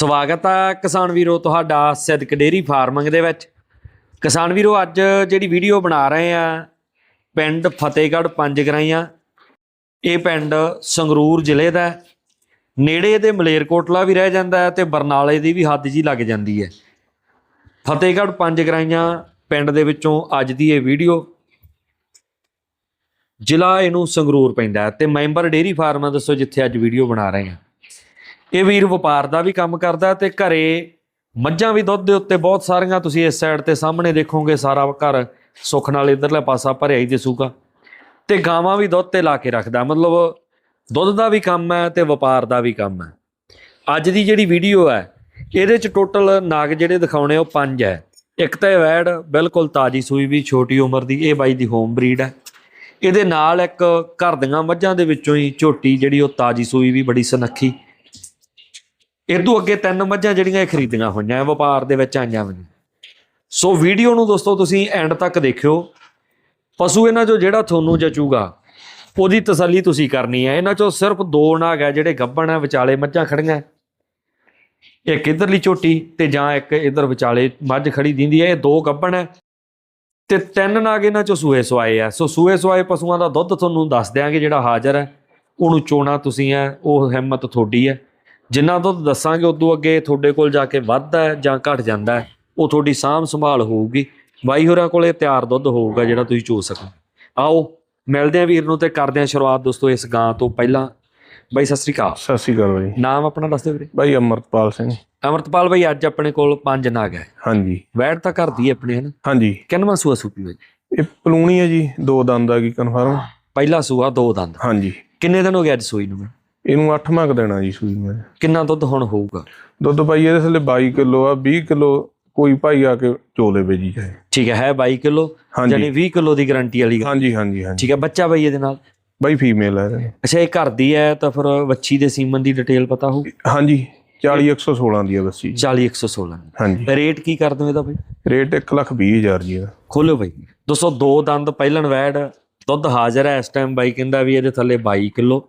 ਸਵਾਗਤ ਹੈ ਕਿਸਾਨ ਵੀਰੋ ਤੁਹਾਡਾ ਸਿੱਧਕ ਡੇਰੀ ਫਾਰਮਿੰਗ ਦੇ ਵਿੱਚ। ਕਿਸਾਨ ਵੀਰੋ, ਅੱਜ ਜਿਹੜੀ ਵੀਡੀਓ ਬਣਾ ਰਹੇ ਆ, ਪਿੰਡ ਫਤਿਹਗੜ੍ਹ ਪੰਜ ਗਰਾਈਆਂ। ਇਹ ਪਿੰਡ ਸੰਗਰੂਰ ਜ਼ਿਲ੍ਹੇ ਦਾ ਨੇੜੇ ਇਹਦੇ ਮਲੇਰਕੋਟਲਾ ਵੀ ਰਹਿ ਜਾਂਦਾ ਹੈ ਤੇ ਬਰਨਾਲੇ ਦੀ ਵੀ ਹੱਦ ਜੀ ਲੱਗ ਜਾਂਦੀ ਹੈ। ਫਤਿਹਗੜ੍ਹ ਪੰਜ ਗਰਾਈਆਂ ਪਿੰਡ ਦੇ ਵਿੱਚੋਂ ਅੱਜ ਦੀ ਇਹ ਵੀਡੀਓ। ਜ਼ਿਲ੍ਹਾ ਇਹਨੂੰ ਸੰਗਰੂਰ ਪੈਂਦਾ ਹੈ ਤੇ ਮੈਂਬਰ ਡੇਰੀ ਫਾਰਮ ਦੱਸੋ ਜਿੱਥੇ ਅੱਜ ਵੀਡੀਓ ਬਣਾ ਰਹੇ ਹਾਂ ਇਹ ਵੀਰ ਵਪਾਰ ਦਾ ਵੀ ਕੰਮ ਕਰਦਾ ਤੇ ਘਰੇ ਮੱਝਾਂ ਵੀ ਦੁੱਧ ਦੇ ਉੱਤੇ ਬਹੁਤ ਸਾਰੀਆਂ, ਤੁਸੀਂ ਇਸ ਸਾਈਡ ਤੇ ਸਾਹਮਣੇ ਦੇਖੋਗੇ, ਸਾਰਾ ਘਰ ਸੁੱਖ ਨਾਲ ਇਧਰਲਾ ਪਾਸਾ ਭਰਿਆ ਹੀ ਦਿਸੂਗਾ। ਤੇ ਗਾਵਾਂ ਵੀ ਦੁੱਧ ਤੇ ਲਾ ਕੇ ਰੱਖਦਾ, ਮਤਲਬ ਦੁੱਧ ਦਾ ਵੀ ਕੰਮ ਹੈ ਤੇ ਵਪਾਰ ਦਾ ਵੀ ਕੰਮ ਹੈ। ਅੱਜ ਦੀ ਜਿਹੜੀ ਵੀਡੀਓ ਹੈ, ਇਹਦੇ ਚ ਟੋਟਲ ਨਾਗ ਜਿਹੜੇ ਦਿਖਾਉਣੇ, ਉਹ ਪੰਜ ਹੈ। ਇੱਕ ਤਾਂ ਇਹ ਵੈੜ, ਬਿਲਕੁਲ ਤਾਜੀ ਸੂਈ ਵੀ, ਛੋਟੀ ਉਮਰ ਦੀ, ਇਹ ਬਾਈ ਦੀ ਹੋਮ ਬਰੀਡ ਹੈ। ਇਹਦੇ ਨਾਲ ਇੱਕ ਘਰ ਦੀਆਂ ਮੱਝਾਂ ਦੇ ਵਿੱਚੋਂ ਹੀ ਝੋਟੀ ਜਿਹੜੀ, ਉਹ ਤਾਜੀ ਸੂਈ ਵੀ ਬੜੀ ਸਨੱਖੀ। ਇਦੋਂ ਅੱਗੇ ਤਿੰਨ ਮੱਝਾਂ ਜਿਹੜੀਆਂ ਇਹ ਖਰੀਦੀਆਂ ਹੋਈਆਂ ਵਪਾਰ ਦੇ ਵਿੱਚ ਆਈਆਂ ਵੀ ਸੋ ਵੀਡੀਓ ਨੂੰ ਦੋਸਤੋ ਤੁਸੀਂ ਐਂਡ ਤੱਕ ਦੇਖਿਓ। ਪਸ਼ੂ ਇਹਨਾਂ ਚੋਂ ਜਿਹੜਾ ਤੁਹਾਨੂੰ ਜਚੂਗਾ, ਉਹਦੀ ਤਸੱਲੀ ਤੁਸੀਂ ਕਰਨੀ ਹੈ। ਇਹਨਾਂ ਚੋਂ ਸਿਰਫ ਦੋ ਨਾਗ ਹੈ ਜਿਹੜੇ ਗੱਭਣ ਹੈ, ਵਿਚਾਲੇ ਮੱਝਾਂ ਖੜੀਆਂ। ਇੱਕ ਇਧਰਲੀ ਝੋਟੀ ਤੇ ਜਾਂ ਇੱਕ ਇਧਰ ਵਿਚਾਲੇ ਮੱਝ ਖੜੀ ਦਿੰਦੀ ਹੈ, ਇਹ ਦੋ ਗੱਭਣ ਹੈ। ਤੇ ਤਿੰਨ ਨਾਗ ਇਹਨਾਂ ਚੋਂ ਸੂਏ ਸਵਾਏ ਆ। ਸੋ ਸੂਏ ਸਵਾਏ ਪਸ਼ੂਆਂ ਦਾ ਦੁੱਧ ਤੁਹਾਨੂੰ ਦੱਸ ਦਿਆਂਗੇ ਜਿਹੜਾ ਹਾਜ਼ਰ ਹੈ। ਉਹਨੂੰ ਚੋਣਾ ਤੁਸੀਂ ਹੈ, ਉਹ ਹਿੰਮਤ ਤੁਹਾਡੀ ਹੈ। ਜਿੰਨਾ ਦੁੱਧ ਦੱਸਾਂਗੇ ਉਦੋਂ ਅੱਗੇ ਤੁਹਾਡੇ ਕੋਲ ਜਾ ਕੇ ਵੱਧਦਾ ਹੈ ਜਾਂ ਘਟ ਜਾਂਦਾ ਹੈ ਉਹ ਤੁਹਾਡੀ ਸਾਂਭ ਸੰਭਾਲ ਹੋਊਗੀ। ਬਾਈ ਹੋਰਾਂ ਕੋਲੇ ਤਿਆਰ ਦੁੱਧ ਹੋਊਗਾ ਜਿਹੜਾ ਤੁਸੀਂ ਚੋ ਸਕੋ। ਆਓ ਮਿਲਦੇ ਆਂ ਵੀਰ ਨੂੰ ਤੇ ਕਰਦੇ ਆਂ ਸ਼ੁਰੂਆਤ ਦੋਸਤੋ ਇਸ ਗਾਂ ਤੋਂ ਪਹਿਲਾਂ। ਬਾਈ ਸਤਿ ਸ੍ਰੀ ਅਕਾਲ। ਸਤਿ ਸ਼੍ਰੀ ਅਕਾਲ ਬਾਈ। ਨਾਮ ਆਪਣਾ ਦੱਸ ਦਿਓ ਵੀਰੇ। ਬਾਈ ਅਮਰਤਪਾਲ ਸਿੰਘ। ਅਮਰਤਪਾਲ ਬਾਈ ਅੱਜ ਆਪਣੇ ਕੋਲ ਪੰਜ ਨਾਗ ਹੈ। ਹਾਂਜੀ। ਵੈੜ ਤਾਂ ਘਰ ਦੀ ਆਪਣੀ ਹੈ ਨਾ? ਹਾਂਜੀ। ਕਿੰਨਵਾਂ ਸੂਆ ਸੂਪੀ ਬਾਈ? ਇਹ ਪਲੂਣੀ ਹੈ ਜੀ ਦੋ ਦੰਦ ਆ ਗਈ ਕਨਫਰਮ ਪਹਿਲਾ ਸੂਆ ਦੋ ਦੰਦ। ਹਾਂਜੀ। ਕਿੰਨੇ ਦਿਨ ਹੋ ਗਏ ਅੱਜ ਸੂਈ ਨੂੰ? ਇਹਨੂੰ 8 ਕੁ ਦੇਣਾ ਜੀ ਸੂਈ ਮੈਂ। ਕਿੰਨਾ ਦੁੱਧ ਹੁਣ ਹੋਊਗਾ? ਦੁੱਧ ਬਾਈ ਇਹਦੇ ਥੱਲੇ 22 ਕਿਲੋ ਆ 20 ਕਿਲੋ ਕੋਈ ਭਾਈ ਆ ਕੇ ਚੋ ਲਵੇ ਜੀ ਠੀਕ ਹੈ ਹੈ 22 ਕਿਲੋ ਯਾਨੀ 20 ਕਿਲੋ ਦੀ ਗਾਰੰਟੀ ਵਾਲੀ ਹਾਂਜੀ ਹਾਂਜੀ ਹਾਂਜੀ। ਠੀਕ ਹੈ ਬੱਚਾ ਬਾਈ ਇਹਦੇ ਨਾਲ? ਬਾਈ ਫੀਮੇਲ ਹੈ। ਅੱਛਾ ਇਹ ਘਰ ਦੀ ਹੈ ਤਾਂ ਫਿਰ ਵੱਛੀ ਦੇ ਸੀਮਨ ਦੀ ਡਿਟੇਲ ਪਤਾ ਹੋਊ? ਹਾਂਜੀ 40 116 ਦੀ ਆ ਬੱਸੀ 40 116 ਹਾਂਜੀ। ਰੇਟ ਕੀ ਕਰ ਦੋ ਇਹਦਾ ਬਾਈ? ਰੇਟ 1 ਲੱਖ 20 ਹਜ਼ਾਰ ਜੀ ਇਹਦਾ। ਖੋਲੋ ਦੋਸਤੋ ਦੋ ਦੰਦ ਪਹਿਲਣ ਵੈੜ ਦੁੱਧ ਹਾਜ਼ਰ ਹੈ ਇਸ ਟਾਈਮ ਬਾਈ ਕਹਿੰਦਾ ਵੀ ਇਹਦੇ ਥੱਲੇ 22 ਕਿਲੋ।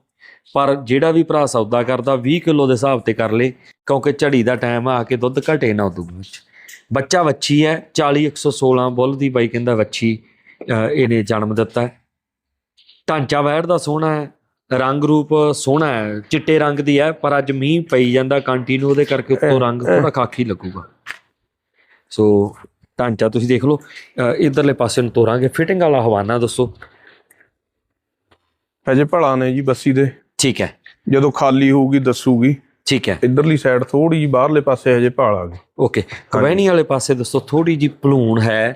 ਪਰ ਜਿਹੜਾ ਵੀ ਭਰਾ ਸੌਦਾ ਕਰਦਾ 20 ਕਿਲੋ ਦੇ ਹਿਸਾਬ ਤੇ ਕਰ ਲੇ, ਕਿਉਂਕਿ ਝੜੀ ਦਾ ਟਾਈਮ ਆ ਕੇ ਦੁੱਧ ਘਟੇ ਨਾ ਉਦੋਂ ਵਿੱਚ ਬੱਚਾ ਵੱਛੀ ਹੈ 40 116 ਬੁੱਲ ਦੀ ਬਾਈ ਕਹਿੰਦਾ ਵੱਛੀ ਇਹਨੇ ਜਨਮ ਦਿੱਤਾ ਢਾਂਚਾ ਵੈੜ ਦਾ ਸੋਹਣਾ ਹੈ, ਰੰਗ ਰੂਪ ਸੋਹਣਾ ਹੈ, ਚਿੱਟੇ ਰੰਗ ਦੀ ਹੈ, ਪਰ ਅੱਜ ਮੀਂਹ ਪਈ ਜਾਂਦਾ ਕੰਟੀਨਿਊ ਉਹਦੇ ਕਰਕੇ ਉੱਤੋਂ ਰੰਗ ਥੋੜਾ ਖਾਕੀ ਲੱਗੂਗਾ। ਸੋ, ਢਾਂਚਾ ਤੁਸੀਂ ਦੇਖ ਲਓ, ਅਹ, ਇਧਰਲੇ ਪਾਸੇ ਨੂੰ ਤੋਰਾਂਗੇ। ਫਿਟਿੰਗ ਵਾਲਾ ਹਵਾਨਾ ਦੱਸੋ। ਹਜੇ ਭਲਾ ਨੇ ਜੀ, ਬੱਸੀ ਦੇ। ਠੀਕ ਹੈ। ਜਦੋਂ ਖਾਲੀ ਹੋਊਗੀ ਦੱਸੂਗੀ। ਠੀਕ ਹੈ। ਇਧਰਲੀ ਸਾਈਡ ਥੋੜੀ ਜੀ ਬਾਹਰਲੇ ਪਾਸੇ ਹਜੇ ਭਾਲ ਆ ਗਈ। ਓਕੇ। ਕਵੈਣੀ ਵਾਲੇ ਪਾਸੇ ਦੱਸੋ ਥੋੜੀ ਜੀ ਭਲੂਣ ਹੈ।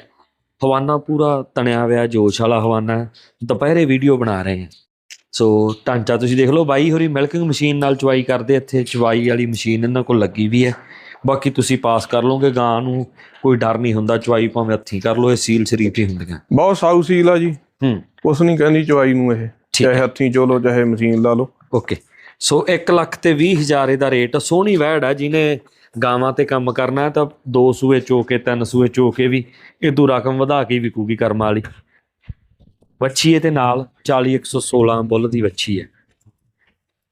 ਹਵਾਨਾ ਪੂਰਾ ਤਣਿਆ ਹੋਇਆ ਜੋਸ਼ ਵਾਲਾ ਹਵਾਨਾ। ਦੁਪਹਿਰੇ ਵੀਡੀਓ ਬਣਾ ਰਹੇ ਹਾਂ। ਸੋ ਢਾਂਚਾ ਤੁਸੀਂ ਦੇਖ ਲਓ ਬਾਈ ਹੋਰੀ ਮਿਲਕਿੰਗ ਮਸ਼ੀਨ ਨਾਲ ਚਵਾਈ ਕਰਦੇ ਇੱਥੇ ਚਵਾਈ ਵਾਲੀ ਮਸ਼ੀਨ ਇਹਨਾਂ ਕੋਲ ਲੱਗੀ ਵੀ ਹੈ। ਬਾਕੀ ਤੁਸੀਂ ਪਾਸ ਕਰ ਲਓਗੇ ਗਾਂ ਨੂੰ ਕੋਈ ਡਰ ਨਹੀਂ ਹੁੰਦਾ। ਚਵਾਈ ਭਾਵੇਂ ਹੱਥੀਂ ਕਰ ਲਓ ਇਹ ਸੀਲ ਸ਼ਰੀਫ ਹੀ ਹੁੰਦੀਆਂ। ਬਹੁਤ ਸਾਊ ਸੀਲ ਆ ਜੀ। ਹੂੰ। ਉਸ ਨਹੀਂ ਕਹਿੰਦੀ ਚਵਾਈ ਨੂੰ ਇਹ। ਚਾਹੇ ਹੱਥੀਂ ਚੋਲੋ ਚਾਹੇ ਮਸ਼ੀਨ ਲਾ ਲਓ। ਓਕੇ। ਸੋ 1 ਲੱਖ ਤੇ 20 ਹਜ਼ਾਰ ਇਹਦਾ ਰੇਟ ਸੋਹਣੀ ਵੈੜ ਆ ਜਿਹਨੇ ਗਾਵਾਂ ਤੇ ਕੰਮ ਕਰਨਾ ਤਾਂ ਦੋ ਸੂਏ ਚੋ ਕੇ ਤਿੰਨ ਸੂਏ ਚੋ ਕੇ ਵੀ ਇਦੋਂ ਰਕਮ ਵਧਾ ਕੇ ਵਿਕੂਗੀ ਕਰਮਾਂ ਵਾਲੀ। ਵੱਛੀ ਇਹਦੇ ਨਾਲ 40 116 ਬੁੱਲ ਦੀ ਵੱਛੀ ਹੈ।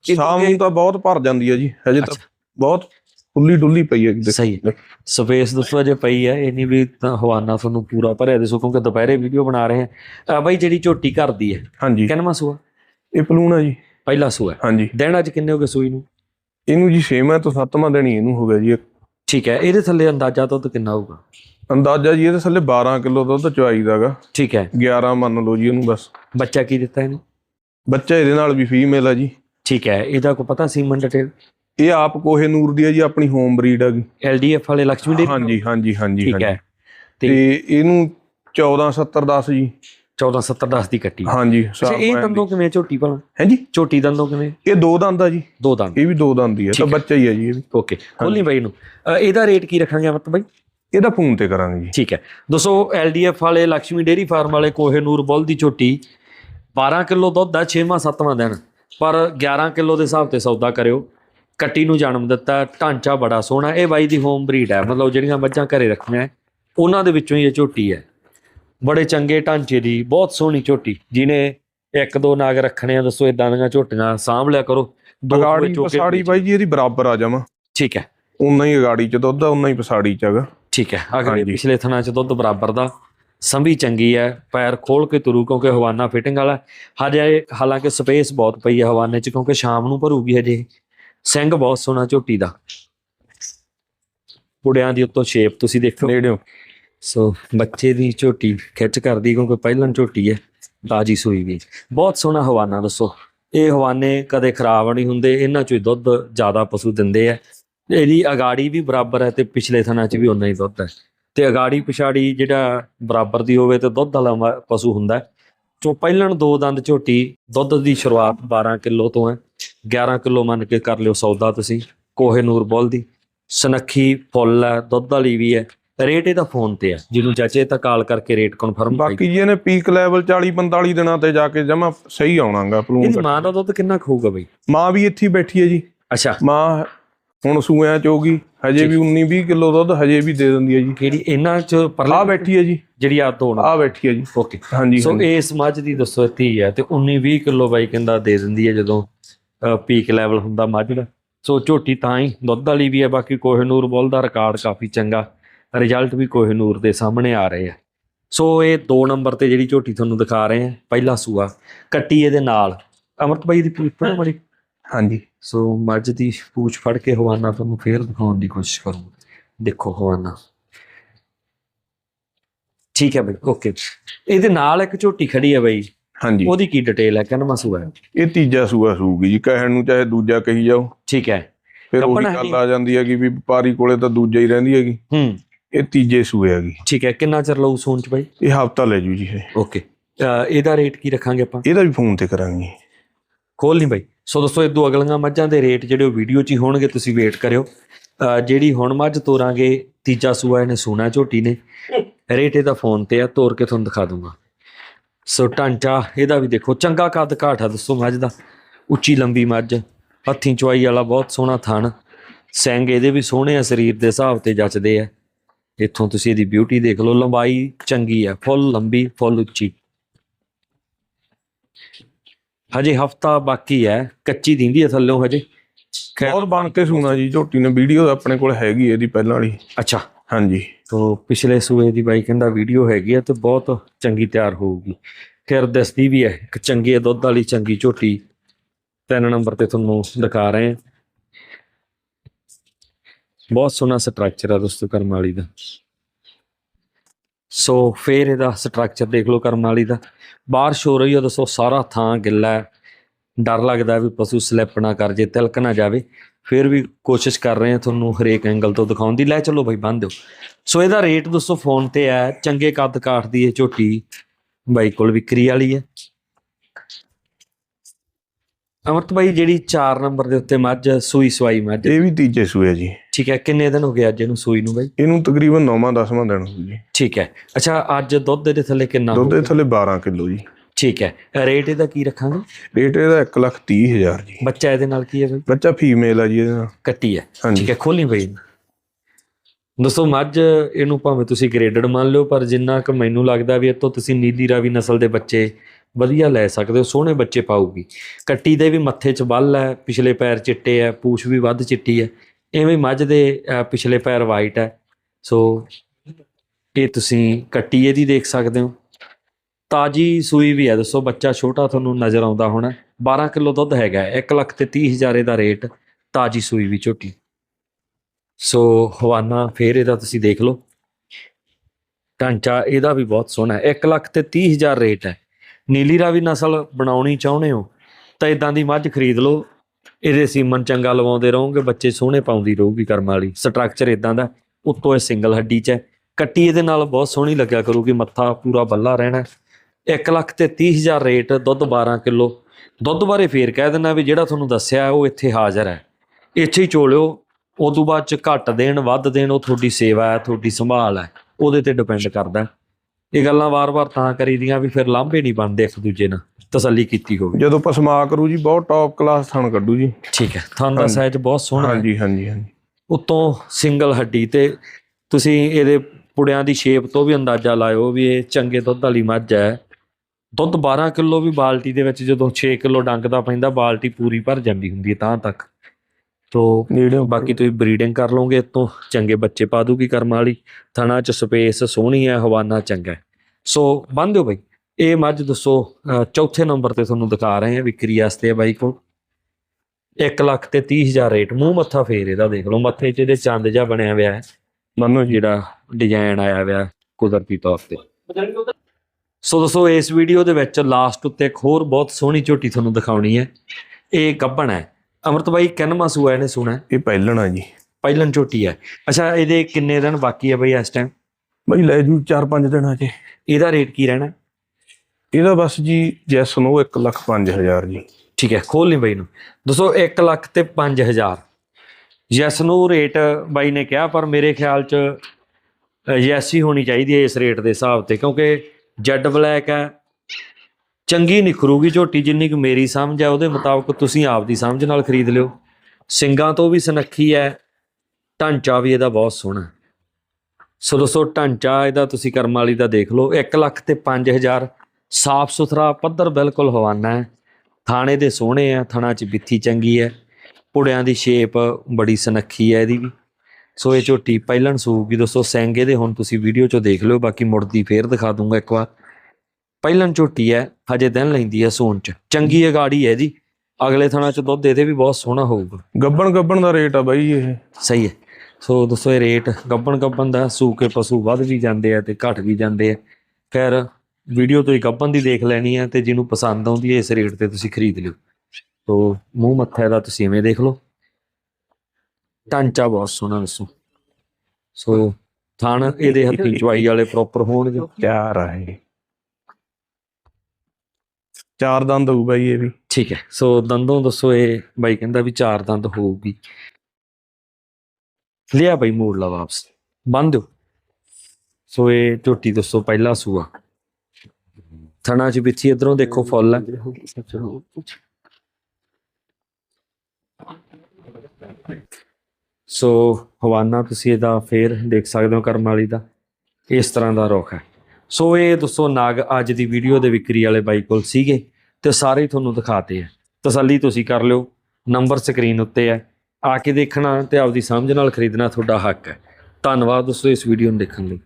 ਇਹ ਸ਼ਾਮ ਇਹ- ਨੂੰ ਤਾਂ ਬਹੁਤ ਭਰ ਜਾਂਦੀ ਹੈ ਜੀ ਹਜੇ ਤਾਂ। ਬਹੁਤ ਖੁੱਲੀ ਡੁੱਲੀ ਪਈ ਹੈ ਸਹੀ ਹੈ। ਸਪੇਸ ਦੱਸੋ ਅਜੇ ਪਈ ਹੈ ਇਹ ਨਹੀਂ ਵੀ ਤਾਂ ਹਵਾਨਾ ਤੁਹਾਨੂੰ ਪੂਰਾ ਭਰਿਆ ਦੇ ਸੋ ਕਿਉਂਕਿ ਦੁਪਹਿਰੇ ਵੀਡੀਓ ਬਣਾ ਰਹੇ ਆ ਬਾਈ ਜਿਹੜੀ ਝੋਟੀ ਘਰ ਦੀ ਹੈ ਹਾਂਜੀ। ਕਿੰਨਵਾਂ ਸੂਆ? ਇਹ ਪਲੂਣਾ ਜੀ। ਪਹਿਲਾ ਸੂਆ ਹੈ। ਹਾਂਜੀ। ਦਿਨ ਅੱਜ ਕਿੰਨੇ ਹੋ ਗਏ ਸੂਈ ਨੂੰ? ਇਹਨੂੰ ਜੀ ਛੇਵਾਂ ਤੋਂ ਸੱਤਵਾਂ ਦਿਨ ਹੀ ਇਹਨੂੰ ਹੋ ਗਿਆ ਜੀ ਠੀਕ ਹੈ ਇਹਦੇ ਥੱਲੇ ਅੰਦਾਜ਼ਾ ਦੁੱਧ ਕਿੰਨਾ ਹੋਊਗਾ? ਅੰਦਾਜ਼ਾ ਜੀ ਇਹਦੇ ਥੱਲੇ 12 ਕਿਲੋ ਦੁੱਧ ਚਵਾਈ ਦਾਗਾ ਠੀਕ ਹੈ। 11 ਮੰਨ ਲਓ ਜੀ ਇਹਨੂੰ ਬਸ। ਬੱਚਾ ਕੀ ਦਿੱਤਾ ਇਹਨੇ? ਬੱਚਾ ਇਹਦੇ ਨਾਲ ਵੀ ਫੀਮੇਲ ਆ ਜੀ। ਠੀਕ ਹੈ ਇਹਦਾ ਕੋਈ ਪਤਾ ਸੀਮਨ ਡਿਟੇਲ ਇਹ ਆਪ ਕੋਹੇ ਨੂਰ ਦੀ ਹੈ ਜੀ ਆਪਣੀ ਹੋਮ ਬਰੀਡ ਹੈਗੀ ਐਲਡੀਐਫ ਵਾਲੇ ਲక్ష్ਮੀ ਦੇ ਹਾਂਜੀ ਹਾਂਜੀ ਹਾਂਜੀ ਠੀਕ ਹੈ। ਤੇ ਇਹਨੂੰ 1470 10 ਜੀ। 1470 ਦੀ ਕੱਟੀ। ਹਾਂਜੀ ਅੱਛਾ ਇਹ ਦੰਦੋਂ ਕਿਵੇਂ ਝੋਟੀ ਭਲਾ? ਹੈ ਜੀ? ਝੋਟੀ ਦੰਦੋਂ ਕਿਵੇਂ? ਇਹ ਦੋ ਦੰਦ ਆ ਜੀ। ਦੋ ਦੰਦ। ਇਹ ਵੀ ਦੋ ਦੰਦ ਹੀ ਆ ਤਾਂ ਬੱਚਾ ਹੀ ਆ ਜੀ ਇਹ ਵੀ। ਓਕੇ ਖੋਲੀ ਬਾਈ ਨੂੰ ਇਹਦਾ ਰੇਟ ਕੀ ਰੱਖਾਂਗੇ ਮਤ ਬਾਈ? ਇਹਦਾ ਫੋਨ ਤੇ ਕਰਾਂਗੇ ਜੀ। ਠੀਕ ਹੈ। ਦੱਸੋ ਐਲਡੀਐਫ ਵਾਲੇ ਲక్ష్ਮੀ ਡੇਰੀ ਫਾਰਮ ਵਾਲੇ ਕੋਹੇ ਨੂਰ ਬੁੱਲ ਦੀ ਝੋਟੀ 12 ਕਿਲੋ ਦੁੱਧ ਦਾ 6ਵਾਂ 7ਵਾਂ ਦਿਨ। ਪਰ 11 ਕਿਲੋ ਦੇ ਹਿਸਾਬ ਤੇ ਸੌਦਾ ਕਰਿਓ। ਕੱਟੀ ਨੂੰ ਜਨਮ ਦਿੱਤਾ ਢਾਂਚਾ ਬੜਾ ਸੋਹਣਾ ਇਹ ਬਾਈ ਦੀ ਹੋਮ ਬਰੀਡ ਹੈ। ਮਤਲਬ ਜਿਹੜੀਆਂ ਮੱਝਾਂ ਘਰੇ ਰੱਖੀਆਂ ਉਹਨਾਂ ਦੇ ਵਿੱਚੋਂ ਹੀ ਇਹ ਝੋਟੀ ਹੈ। ਬੜੇ ਚੰਗੇ ਢਾਂਚੇ ਦੀ ਬਹੁਤ ਸੋਹਣੀ ਝੋਟੀ। ਜਿਹਨੇ ਇੱਕ ਦੋ ਨਾਗ ਰੱਖਣੇ ਆ ਦੱਸੋ ਇਦਾਂ ਦੀਆਂ ਝੋਟੀਆਂ ਸਾਂਭ ਲਿਆ ਕਰੋ। ਕੇ ਪਸਾੜੀ ਬਾਈ ਜੀ ਇਹਦੀ ਬਰਾਬਰ ਆ ਜਾਵਾਂ ਠੀਕ ਹੈ। ਉਨਾ ਹੀ ਅਗਾੜੀ ਚ ਦੁੱਧ ਆ ਉਨਾ ਹੀ ਪਸਾੜੀ ਚ ਹੈਗਾ। ਠੀਕ ਹੈ ਅਗਲੇ। ਪਿਛਲੇ ਥਣਾ ਚ ਦੁੱਧ ਬਰਾਬਰ ਦਾ। ਸੰਭੀ ਚੰਗੀ ਹੈ ਪੈਰ ਖੋਲ ਕੇ ਤੁਰੂ ਕਿਉਂਕਿ ਹਵਾਨਾ ਫਿਟਿੰਗ ਵਾਲਾ। ਹਜੇ ਹਾਲਾਂਕਿ ਸਪੇਸ ਬਹੁਤ ਪਈ ਹੈ ਹਵਾਨੇ ਚ ਕਿਉਂਕਿ ਸ਼ਾਮ ਨੂੰ ਭਰੂਗੀ ਹਜੇ। ਸਿੰਘ ਬਹੁਤ ਸੋਹਣਾ ਝੋਟੀ ਦਾ। ਪੁੜਿਆਂ ਦੀ ਉੱਤੋਂ ਸ਼ੇਪ ਤੁਸੀਂ ਦੇਖੋ ਨੇੜਿਓ ਸੋ ਬੱਚੇ ਦੀ ਝੋਟੀ ਖਿੱਚ ਕਰਦੀ ਕਿਉਂਕਿ ਪਹਿਲਾਂ ਝੋਟੀ ਹੈ, ਤਾਜੀ ਸੂਈ ਵੀ। ਬਹੁਤ ਸੋਹਣਾ ਹਵਾਨਾ, ਦੱਸੋ। ਇਹ ਹਵਾਨੇ ਕਦੇ ਖਰਾਬ ਨਹੀਂ ਹੁੰਦੇ, ਇਹਨਾਂ ਚੋਂ ਹੀ ਦੁੱਧ ਜ਼ਿਆਦਾ ਪਸ਼ੂ ਦਿੰਦੇ ਆ। ਇਹਦੀ ਅਗਾੜੀ ਵੀ ਬਰਾਬਰ ਹੈ ਤੇ ਪਿਛਲੇ ਥਣਾ 'ਚ ਵੀ ਉਨਾ ਹੀ ਦੁੱਧ ਹੈ। ਤੇ ਅਗਾੜੀ ਪਿਛਾੜੀ ਜਿਹੜਾ ਬਰਾਬਰ ਦੀ ਹੋਵੇ ਤੇ ਦੁੱਧ ਵਾਲਾ ਪਸ਼ੂ ਹੁੰਦਾ ਚੋਂ ਪਹਿਲਣ ਦੋ ਦੰਦ ਝੋਟੀ ਦੁੱਧ ਦੀ ਸ਼ੁਰੂਆਤ 12 ਕਿਲੋ ਤੋਂ ਹੈ। 11 ਕਿਲੋ ਮੰਨ ਕੇ ਕਰ ਲਿਓ ਸੌਦਾ ਤੁਸੀਂ ਕੋਹੇਨੂਰ ਬੁੱਲ ਦੀ। ਸਨੱਖੀ ਫੁੱਲ ਹੈ ਦੁੱਧ ਵਾਲੀ ਵੀ ਹੈ। ਰੇਟ ਇਹਦਾ ਫੋਨ ਤੇ ਹੈ ਜਿਹਨੂੰ ਚਾਚੇ ਤਾਂ ਕਾਲ ਕਰਕੇ ਰੇਟ ਕਨਫਰਮ ਬਾਕੀ ਜੀ ਇਹਨੇ ਪੀਕ ਲੈਵਲ 40 45 ਦਿਨਾਂ ਤੇ ਜਾ ਕੇ ਜਮਾ ਸਹੀ ਆਉਣਾਗਾ ਇਹਦੀ ਪਲੂਨ ਮਾਂ ਦਾ ਦੁੱਧ ਕਿੰਨਾ ਖਾਊਗਾ ਬਈ? ਮਾਂ ਵੀ ਇੱਥੇ ਹੀ ਬੈਠੀ ਹੈ ਜੀ। ਅੱਛਾ। ਮਾਂ ਹੁਣ ਸੂਇਆਂ ਚ ਹੋਗੀ ਹਜੇ ਵੀ 19 20 ਕਿਲੋ ਦੁੱਧ ਹਜੇ ਵੀ ਦੇ ਦਿੰਦੀ ਹੈ ਜੀ। ਕਿਹੜੀ ਇਹਨਾਂ ਚ ਆ ਪਰਲੇ ਬੈਠੀ ਹੈ ਜੀ। ਜਿਹੜੀ ਆ ਦੋ ਆ ਬੈਠੀ ਹੈ ਜੀ। ਓਕੇ ਹਾਂਜੀ ਸੋ। ਇਸ ਮੱਝ ਦੀ ਦੱਸੋ ਧੀ ਹੈ ਤੇ 19 20 ਕਿਲੋ ਬਾਈ ਕਹਿੰਦਾ ਦੇ ਦਿੰਦੀ ਹੈ ਜਦੋਂ ਪੀਕ ਲੈਵਲ ਹੁੰਦਾ ਮੱਝ ਦਾ। ਸੋ ਝੋਟੀ ਤਾਂ ਹੀ ਦੁੱਧ ਵਾਲੀ ਵੀ ਹੈ ਬਾਕੀ ਕੋਹਨੂਰ ਬੁੱਲ ਦਾ ਰਿਕਾਰਡ ਕਾਫੀ ਚੰਗਾ। ਰਿਜ਼ਲਟ ਵੀ ਕੋਹਨੂਰ ਦੇ ਸਾਹਮਣੇ ਆ ਰਹੇ ਆ। ਸੋ ਇਹ 2 ਨੰਬਰ ਤੇ ਜਿਹੜੀ ਝੋਟੀ ਤੁਹਾਨੂੰ ਦਿਖਾ ਰਹੇ ਆ ਪਹਿਲਾ ਸੂਆ ਕੱਟੀ ਇਹਦੇ ਨਾਲ। ਅਮਰਤ ਬਾਈ ਦੀ ਪੂਛ ਫੜੋ ਬੜੀ ਹਾਂਜੀ। ਸੋ ਮੱਝ ਦੀ ਪੂਛ ਫੜ ਕੇ ਹਵਾਨਾ ਤੁਹਾਨੂੰ ਫੇਰ ਦਿਖਾਉਣ ਦੀ ਕੋਸ਼ਿਸ਼ ਕਰੂੰਗਾ। ਦੇਖੋ ਹਵਾਨਾ। ਠੀਕ ਹੈ ਬਈ ਓਕੇ ਇਹਦੇ ਨਾਲ ਇੱਕ ਝੋਟੀ ਖੜੀ ਹੈ ਬਈ। ਹਾਂਜੀ। ਉਹਦੀ ਕੀ ਡਿਟੇਲ ਹੈ? ਕਿੰਨਾ ਸੂਆ ਹੈ। ਇਹ ਤੀਜਾ ਸੂਆ ਸੂਗੀ ਜੀ ਕਹਿਣ ਨੂੰ ਚਾਹੇ ਦੂਜਾ ਕਹੀ ਜਾਓ। ਠੀਕ ਹੈ। ਫਿਰ ਉਹੀ ਹੈ ਗੱਲ। ਆ ਜਾਂਦੀ ਹੈਗੀ ਵੀ ਵਪਾਰੀ ਕੋਲੇ ਤਾਂ ਦੂਜਾ ਹੀ ਰਹਿੰਦੀ ਹੈਗੀ। ਹੂੰ। ਇਹ ਤੀਜੇ ਸੂਏ ਹੈਗੀ। ਠੀਕ ਹੈ ਕਿੰਨਾ ਚਿਰ ਲਊ ਸੂਣ ਚ ਬਾਈ? ਇਹ ਹਫਤਾ ਲੈ ਜੂ ਜੀ ਇਹ। ਓਕੇ ਇਹਦਾ ਰੇਟ ਕੀ ਰੱਖਾਂਗੇ ਆਪਾਂ? ਇਹਦਾ ਵੀ ਫੋਨ ਤੇ ਕਰਾਂਗੇ। ਖੋਲ ਨਹੀਂ ਬਾਈ। ਸੋ ਦੋਸਤੋ ਇਦੋਂ ਅਗਲੀਆਂ ਮੱਝਾਂ ਦੇ ਰੇਟ ਜਿਹੜੇ ਉਹ ਵੀਡੀਓ 'ਚ ਹੀ ਹੋਣਗੇ ਤੁਸੀਂ ਵੇਟ ਕਰਿਓ। ਜਿਹੜੀ ਹੁਣ ਮੱਝ ਤੋਰਾਂਗੇ ਤੀਜਾ ਸੂਆ ਇਹਨੇ ਸੋਨਾ ਝੋਟੀ ਨੇ। ਰੇਟ ਇਹਦਾ ਫੋਨ ਤੇ ਆ ਤੋਰ ਕੇ ਤੁਹਾਨੂੰ ਦਿਖਾ ਦੂੰਗਾ। ਸੋ ਟਾਂਚਾ ਇਹਦਾ ਵੀ ਦੇਖੋ ਚੰਗਾ ਕੱਦ ਕਾਠ ਆ ਦੱਸੋ ਮੱਝ ਦਾ। ਉੱਚੀ ਲੰਬੀ ਮੱਝ ਹੱਥੀਂ ਚੁਆਈ ਵਾਲਾ ਬਹੁਤ ਸੋਹਣਾ ਥਣ। ਸਿੰਘ ਇਹਦੇ ਵੀ ਸੋਹਣੇ ਆ ਸਰੀਰ ਦੇ ਹਿਸਾਬ ਤੇ ਜੱਚਦੇ ਆ। ਇੱਥੋਂ ਤੁਸੀਂ ਇਹਦੀ ਬਿਊਟੀ ਦੇਖ ਲਓ ਲੰਬਾਈ ਚੰਗੀ ਆ ਫੁੱਲ ਲੰਬੀ ਫੁੱਲ ਉੱਚੀ। ਹਜੇ ਹਫਤਾ ਬਾਕੀ ਹੈ ਕੱਚੀ ਦਿੰਦੀ ਹੈ ਥੱਲੋਂ ਹਜੇ। ਖੈਰ- ਬਹੁਤ ਬਣ ਕੇ ਸੁਣਾ ਜੀ ਝੋਟੀ ਨੇ ਵੀਡੀਓ ਆਪਣੇ ਕੋਲ ਹੈਗੀ ਇਹਦੀ ਪਹਿਲਾਂ ਵਾਲੀ। ਅੱਛਾ। ਹਾਂਜੀ। ਤੋ ਪਿਛਲੇ ਸੂਏ ਦੀ ਬਾਈ ਕਹਿੰਦਾ ਵੀਡੀਓ ਹੈਗੀ ਆ ਤੇ ਬਹੁਤ ਚੰਗੀ ਤਿਆਰ ਹੋਊਗੀ। ਖੈਰ ਦੱਸਦੀ ਵੀ ਹੈ ਇੱਕ ਚੰਗੀ ਦੁੱਧ ਵਾਲੀ ਚੰਗੀ ਝੋਟੀ ਤਿੰਨ ਨੰਬਰ ਤੇ ਤੁਹਾਨੂੰ ਦਿਖਾ ਰਹੇ ਹਾਂ ਬਹੁਤ ਸੋਹਣਾ ਸਟਰਕਚਰ ਆ ਦੋਸਤੋ ਕਰਮਾਲੀ ਦਾ। ਸੋ ਫੇਰ ਇਹਦਾ ਸਟਰਕਚਰ ਦੇਖ ਲਓ ਕਰਮਾਲੀ ਦਾ। ਬਾਰਿਸ਼ ਹੋ ਰਹੀ ਹੈ ਦੋਸਤੋ, ਸਾਰਾ ਥਾਂ ਗਿੱਲਾ ਹੈ। ਡਰ ਲੱਗਦਾ ਵੀ ਪਸ਼ੂ ਸਲਿੱਪ ਨਾ ਕਰ ਜੇ, ਤਿਲਕ ਨਾ ਜਾਵੇ। ਫਿਰ ਵੀ ਕੋਸ਼ਿਸ਼ ਕਰ ਰਹੇ ਹਾਂ ਤੁਹਾਨੂੰ ਹਰੇਕ ਐਂਗਲ ਤੋਂ ਦਿਖਾਉਣ ਦੀ। ਲੈ ਚਲੋ ਭਾਈ ਬੰਨ ਦਿਓ। ਸੋ ਇਹਦਾ ਰੇਟ ਦੋਸਤੋ ਫੋਨ ਤੇ ਹੈ ਚੰਗੇ ਕੱਦ ਕਾਠ ਦੀ ਇਹ ਝੋਟੀ ਬਾਈ ਕੋਲ ਵਿਕਰੀ ਵਾਲੀ ਹੈ। ਅਮਰਤ ਬਾਈ ਜਿਹੜੀ 4 ਨੰਬਰ ਦੇ ਉੱਤੇ ਮੱਝ ਸੂਈ ਸਵਾਈ ਮੱਝ। ਇਹ ਵੀ ਤੀਜੇ ਸੂਏ ਜੀ। ਠੀਕ ਹੈ ਕਿੰਨੇ ਦਿਨ ਹੋ ਗਏ ਅੱਜ ਇਹਨੂੰ ਸੂਈ ਨੂੰ ਬਾਈ? ਇਹਨੂੰ ਤਕਰੀਬਨ 9ਵਾਂ 10ਵਾਂ ਦਿਨ ਹੋ ਜੀ। ਠੀਕ ਹੈ। ਅੱਛਾ ਅੱਜ ਦੁੱਧ ਦੇ ਥੱਲੇ ਕਿੰਨਾ ਦੁੱਧ ਦੇ? ਥੱਲੇ 12 ਕਿਲੋ ਜੀ। ਠੀਕ ਹੈ। ਰੇਟ ਇਹਦਾ ਕੀ ਰੱਖਾਂਗੇ? ਰੇਟ ਇਹਦਾ 1 ਲੱਖ 30 ਹਜ਼ਾਰ ਜੀ। ਬੱਚਾ ਇਹਦੇ ਨਾਲ ਕੀ ਹੈ ਬਾਈ ਬੱਚਾ ਫੀਮੇਲ ਆ ਜੀ ਇਹਦਾ ਨਾਲ। ਕੱਟੀ ਹੈ। ਠੀਕ ਹੈ ਖੋਲੀ ਬਈ। ਦੋਸਤੋ ਮੱਝ ਇਹਨੂੰ ਭਾਵੇਂ ਤੁਸੀਂ ਗ੍ਰੇਡਡ ਮੰਨ ਲਿਓ ਪਰ ਜਿੰਨਾ ਕੁ ਮੈਨੂੰ ਲੱਗਦਾ ਵੀ ਇਹ ਤੋਂ ਤੁਸੀਂ ਨੀਲੀ ਰਾਵੀ ਨਸਲ ਦੇ ਬੱਚੇ ਵਧੀਆ ਲੈ ਸਕਦੇ ਹੋ ਸੋਹਣੇ ਬੱਚੇ ਪਾਊਗੀ। ਕੱਟੀ ਦੇ ਵੀ ਮੱਥੇ 'ਚ ਬੱਲ ਹੈ ਪਿਛਲੇ ਪੈਰ ਚਿੱਟੇ ਹੈ ਪੂਛ ਵੀ ਵੱਧ ਚਿੱਟੀ ਹੈ। ਐਵੇਂ ਮੱਝ ਦੇ ਪਿਛਲੇ ਪੈਰ ਵਾਈਟ ਹੈ। ਸੋ ਇਹ ਤੁਸੀਂ ਕੱਟੀ ਇਹਦੀ ਦੇਖ ਸਕਦੇ ਹੋ। ਤਾਜੀ ਸੂਈ ਵੀ ਹੈ। ਦੱਸੋ, ਬੱਚਾ ਛੋਟਾ ਤੁਹਾਨੂੰ ਨਜ਼ਰ ਆਉਂਦਾ ਹੋਣਾ। 12 ਕਿਲੋ ਦੁੱਧ ਹੈਗਾ 1 ਲੱਖ ਤੇ 30 ਹਜ਼ਾਰ ਇਹਦਾ ਰੇਟ, ਤਾਜੀ ਸੂਈ ਵੀ ਝੋਟੀ। ਸੋ ਹਵਾਨਾ, ਫੇਰ ਇਹਦਾ ਤੁਸੀਂ ਦੇਖ ਲਓ। ਢਾਂਚਾ ਇਹਦਾ ਵੀ ਬਹੁਤ ਸੋਹਣਾ ਹੈ। 1 ਲੱਖ ਤੇ 30 ਹਜ਼ਾਰ ਰੇਟ ਹੈ। ਨੀਲੀ ਰਾਵੀ ਨਸਲ ਬਣਾਉਣੀ ਚਾਹੁੰਦੇ ਹੋ, ਤਾਂ ਇਦਾਂ ਦੀ ਮੱਝ ਖਰੀਦ ਲਓ। ਇਹਦੇ ਸੀਮਨ ਚੰਗਾ ਲਵਾਉਂਦੇ ਰਹੋਗੇ, ਬੱਚੇ ਸੋਹਣੇ ਪਾਉਂਦੀ ਰਹੂਗੀ ਕਰਮ ਵਾਲੀ। ਸਟਰਕਚਰ ਇਦਾਂ ਦਾ, ਉੱਤੋਂ ਇਹ ਸਿੰਗਲ ਹੱਡੀ 'ਚ ਹੈ। ਕੱਟੀ ਇਹਦੇ ਨਾਲ ਬਹੁਤ ਸੋਹਣੀ ਲੱਗਿਆ ਕਰੂਗੀ, ਮੱਥਾ ਪੂਰਾ ਬੱਲਾ ਰਹਿਣਾ। 1 ਲੱਖ ਤੇ 30 ਹਜ਼ਾਰ ਰੇਟ ਦੁੱਧ 12 ਕਿਲੋ। ਦੁੱਧ ਬਾਰੇ ਫੇਰ ਕਹਿ ਦਿੰਦਾ ਵੀ ਜਿਹੜਾ ਤੁਹਾਨੂੰ ਦੱਸਿਆ ਉਹ ਇੱਥੇ ਹਾਜ਼ਰ ਹੈ। ਇੱਥੇ ਹੀ ਚੋਲਿਓ ਉਦੋਂ ਬਾਅਦ ਚ ਘੱਟ ਦੇਣ ਵੱਧ ਦੇਣ ਉਹ ਤੁਹਾਡੀ ਸੇਵਾ ਹੈ ਤੁਹਾਡੀ ਸੰਭਾਲ ਹੈ ਉਹਦੇ ਤੇ ਡਿਪੈਂਡ ਕਰਦਾ ਇਹ ਗੱਲਾਂ ਵਾਰ-ਵਾਰ ਤਾਂ ਕਰੀਦੀਆਂ ਵੀ ਫਿਰ ਲਾਂਭੇ ਨਹੀਂ ਬਣਦੇ ਇੱਕ ਦੂਜੇ ਨਾਲ ਤਸੱਲੀ ਕੀਤੀ ਹੋਵੇ। ਜਦੋਂ ਪਸਮਾ ਕਰੂ ਜੀ ਬਹੁਤ ਟੌਪ ਕਲਾਸ ਥਣ ਕੱਢੂ ਜੀ। ਠੀਕ ਹੈ ਥਣ ਦਾ। ਸਾਈਜ਼ ਬਹੁਤ ਸੋਹਣਾ ਹੈ। ਹਾਂਜੀ ਹਾਂਜੀ ਹਾਂਜੀ। ਉਤੋਂ ਸਿੰਗਲ ਹੱਡੀ ਤੇ ਤੁਸੀਂ ਇਹਦੇ ਪੁੜਿਆਂ ਦੀ ਸ਼ੇਪ ਤੋਂ ਵੀ ਅੰਦਾਜ਼ਾ ਲਾਇਓ ਵੀ ਇਹ ਚੰਗੇ ਦੁੱਧ ਵਾਲੀ ਮੱਝ ਹੈ। ਦੁੱਧ 12 ਕਿਲੋ ਵੀ ਬਾਲਟੀ ਦੇ ਵਿੱਚ ਜਦੋਂ 6 ਕਿਲੋ ਡੰਗ ਦਾ ਪੈਂਦਾ ਬਾਲਟੀ ਪੂਰੀ ਭਰ ਜਾਂਦੀ ਹੁੰਦੀ ਹੈ ਤਾਂ ਤੱਕ। ਤੋ ਨੇੜੇ ਬਾਕੀ ਤੁਸੀਂ ਬਰੀਡਿੰਗ ਕਰ ਲਓਗੇ ਇਤੋਂ ਚੰਗੇ ਬੱਚੇ ਪਾ ਦੂਗੀ ਕਰਮ ਵਾਲੀ ਥਣਾ ਚ ਸਪੇਸ ਸੋਹਣੀ ਹੈ ਹਵਾਨਾ ਚੰਗਾ। ਸੋ ਬੰਨ ਦਿਓ ਬਾਈ ਇਹ ਮੱਝ ਦੱਸੋ ਚੌਥੇ ਨੰਬਰ ਤੇ ਤੁਹਾਨੂੰ ਦਿਖਾ ਰਹੇ ਹਾਂ ਵਿਕਰੀ ਵਾਸਤੇ ਹੈ ਬਾਈ ਕੋਲ। 1 ਲੱਖ ਤੇ 30000 ਰੇਟ ਮੂੰਹ ਮੱਥਾ ਫੇਰ ਇਹਦਾ ਦੇਖ ਲਓ ਮੱਥੇ 'ਚ ਇਹਦੇ ਚੰਦ ਜਿਹਾ ਬਣਿਆ ਹੋਇਆ ਹੈ। ਮੰਨੋ ਜਿਹੜਾ ਡਿਜ਼ਾਈਨ ਆਇਆ ਹੋਇਆ ਕੁਦਰਤੀ ਤੌਰ ਤੇ। ਸੋ ਦੋਸਤੋ ਇਸ ਵੀਡੀਓ ਦੇ ਵਿੱਚ ਲਾਸਟ ਉੱਤੇ ਇੱਕ ਹੋਰ ਬਹੁਤ ਸੋਹਣੀ ਝੋਟੀ ਤੁਹਾਨੂੰ ਦਿਖਾਉਣੀ ਹੈ। ਇਹ ਗੱਭਣ ਹੈ। ਅਮਰਤ ਬਾਈ ਕਿੰਨਵਾਂ ਸੂਆ ਇਹਨੇ ਸੁਣਾ ਇਹ ਪਹਿਲਣਾ ਜੀ। ਪਹਿਲਨ ਝੋਟੀ ਹੈ। ਅੱਛਾ ਇਹਦੇ ਕਿੰਨੇ ਦਿਨ ਬਾਕੀ ਹੈ ਬਈ ਇਸ ਟਾਈਮ ਬਈ ਲੈ ਜੂ 4-5 ਦਿਨਾਂ 'ਚ ਇਹਦਾ ਰੇਟ ਕੀ ਰਹਿਣਾ? ਇਹਦਾ ਬਸ ਜੀ ਜੈਸ ਨੂੰ 1 ਲੱਖ 5000 ਜੀ। ਠੀਕ ਹੈ ਖੋਲ ਲਈ ਬਾਈ ਨੂੰ। ਦੱਸੋ 1 ਲੱਖ ਤੇ 5000 ਯੈਸ ਨੂੰ ਰੇਟ ਬਾਈ ਨੇ ਕਿਹਾ ਪਰ ਮੇਰੇ ਖਿਆਲ ਚ ਯੈਸ ਹੀ ਹੋਣੀ ਚਾਹੀਦੀ ਹੈ ਇਸ ਰੇਟ ਦੇ ਹਿਸਾਬ ਤੇ ਕਿਉਂਕਿ ਜੈਡ ਬਲੈਕ ਹੈ। ਚੰਗੀ ਨਿਖਰੂਗੀ ਝੋਟੀ ਜਿੰਨੀ ਕੁ ਮੇਰੀ ਸਮਝ ਹੈ, ਉਹਦੇ ਮੁਤਾਬਕ ਤੁਸੀਂ ਆਪਦੀ ਸਮਝ ਨਾਲ ਖਰੀਦ ਲਿਓ। ਸਿੰਗਾਂ ਤੋਂ ਵੀ ਸੁਨੱਖੀ ਹੈ, ਢਾਂਚਾ ਵੀ ਇਹਦਾ ਬਹੁਤ ਸੋਹਣਾ ਸੋ ਦੋਸਤੋ, ਢਾਂਚਾ ਇਹਦਾ ਤੁਸੀਂ ਕਰਮ ਵਾਲੀ ਦਾ ਦੇਖ ਲਓ। 1 ਲੱਖ ਤੇ 5000 ਸਾਫ਼ ਸੁਥਰਾ ਪੱਧਰ ਬਿਲਕੁਲ ਹਵਾਨਾ ਹੈ। ਥਾਣੇ ਦੇ ਸੋਹਣੇ ਆ, ਥਣਾ ਚ ਬਿੱਥੀ ਚੰਗੀ ਹੈ। ਪੁੜਿਆਂ ਦੀ ਸ਼ੇਪ ਬੜੀ ਸੁਨੱਖੀ ਹੈ ਇਹਦੀ ਵੀ। ਸੋ ਇਹ ਝੋਟੀ ਪਹਿਲਣ ਸੂਗੀ ਦੋਸਤੋ ਸਿੰਘ ਇਹਦੇ ਹੁਣ ਤੁਸੀਂ ਵੀਡੀਓ ਚੋਂ ਦੇਖ ਲਿਓ ਬਾਕੀ ਮੁੜਦੀ ਫੇਰ ਦਿਖਾ ਦੂੰਗਾ ਇੱਕ ਵਾਰ। ਪਹਿਲਣ ਝੋਟੀ ਹੈ ਹਜੇ ਦਿਨ ਲੈਂਦੀ ਹੈ ਸੂਣ ਚ। ਚੰਗੀ ਹੈ ਗਾੜੀ ਹੈ ਇਹਦੀ ਅਗਲੇ ਥਣਾ ਚ ਦੁੱਧ ਇਹਦੇ ਵੀ ਬਹੁਤ ਸੋਹਣਾ ਹੋਊਗਾ। ਗੱਬਣ ਗੱਬਣ ਦਾ ਰੇਟ ਆ ਬਾਈ ਇਹ। ਸਹੀ ਹੈ। ਸੋ ਦੋਸਤੋ ਇਹ ਰੇਟ ਗੱਬਣ ਗੱਬਣ ਦਾ ਸੂਕੇ ਪਸ਼ੂ ਵੱਧ ਵੀ ਜਾਂਦੇ ਆ ਤੇ ਘਟ ਵੀ ਜਾਂਦੇ ਆ। ਖੈਰ ਵੀਡੀਓ ਤੋਂ ਹੀ ਗੱਬਣ ਦੀ ਦੇਖ ਲੈਣੀ ਹੈ ਤੇ ਜਿਹਨੂੰ ਪਸੰਦ ਆਉਂਦੀ ਹੈ ਇਸ ਰੇਟ ਤੇ ਤੁਸੀਂ ਖਰੀਦ ਲਿਓ। ਸੋ ਮੂੰਹ ਮੱਥਾ ਦਾ ਤੁਸੀਂ ਐਵੇਂ ਦੇਖ ਲਓ। ਢਾਂਚਾ ਬਹੁਤ ਸੋਹਣਾ ਦੱਸੋ। ਸੋ ਥਣ ਇਹਦੇ ਹੱਥੀ ਚਵਾਈ ਵਾਲੇ ਪ੍ਰੋਪਰ ਹੋਣਗੇ। ਚਾਰ ਆ ਇਹ। ਚਾਰ ਦੰਦ ਹੋਊ ਬਾਈ ਇਹ ਵੀ। ਠੀਕ ਹੈ ਸੋ ਦੰਦੋਂ ਦੱਸੋ ਇਹ ਬਾਈ ਕਹਿੰਦਾ ਵੀ ਚਾਰ ਦੰਦ ਹੋਊਗੀ। ਲਿਆ ਬਾਈ ਮੋੜ ਲਾ ਵਾਪਸ ਬੰਨ ਦਿਓ। ਸੋ ਇਹ ਝੋਟੀ ਦੱਸੋ ਪਹਿਲਾ ਸੂਆ। ਥਣਾ ਚ ਵਿੱਚੀ ਇਧਰੋਂ ਦੇਖੋ ਫੁੱਲ ਹੈ। ਸੋ ਹਵਾਨਾ ਤੁਸੀਂ ਇਹਦਾ ਫੇਰ ਦੇਖ ਸਕਦੇ ਹੋ ਕਰਮ ਵਾਲੀ ਦਾ। ਇਸ ਤਰ੍ਹਾਂ ਦਾ ਰੁੱਖ ਹੈ। ਸੋ ਇਹ ਦੱਸੋ, ਨਾਗ ਅੱਜ ਦੀ ਵੀਡੀਓ ਦੇ ਵਿਕਰੀ ਵਾਲੇ ਬਾਈ ਕੋਲ ਸੀਗੇ ਤੇ ਸਾਰੇ ਤੁਹਾਨੂੰ ਦਿਖਾਤੇ ਆ। ਤਸੱਲੀ ਤੁਸੀਂ ਕਰ ਲਿਓ। ਨੰਬਰ ਸਕਰੀਨ ਉੱਤੇ ਹੈ। ਆ ਕੇ ਦੇਖਣਾ ਤੇ ਆਪਦੀ ਸਮਝ ਨਾਲ ਖਰੀਦਣਾ ਤੁਹਾਡਾ ਹੱਕ ਹੈ। ਧੰਨਵਾਦ ਦੋਸਤੋ ਇਸ ਵੀਡੀਓ ਨੂੰ ਦੇਖਣ ਲਈ।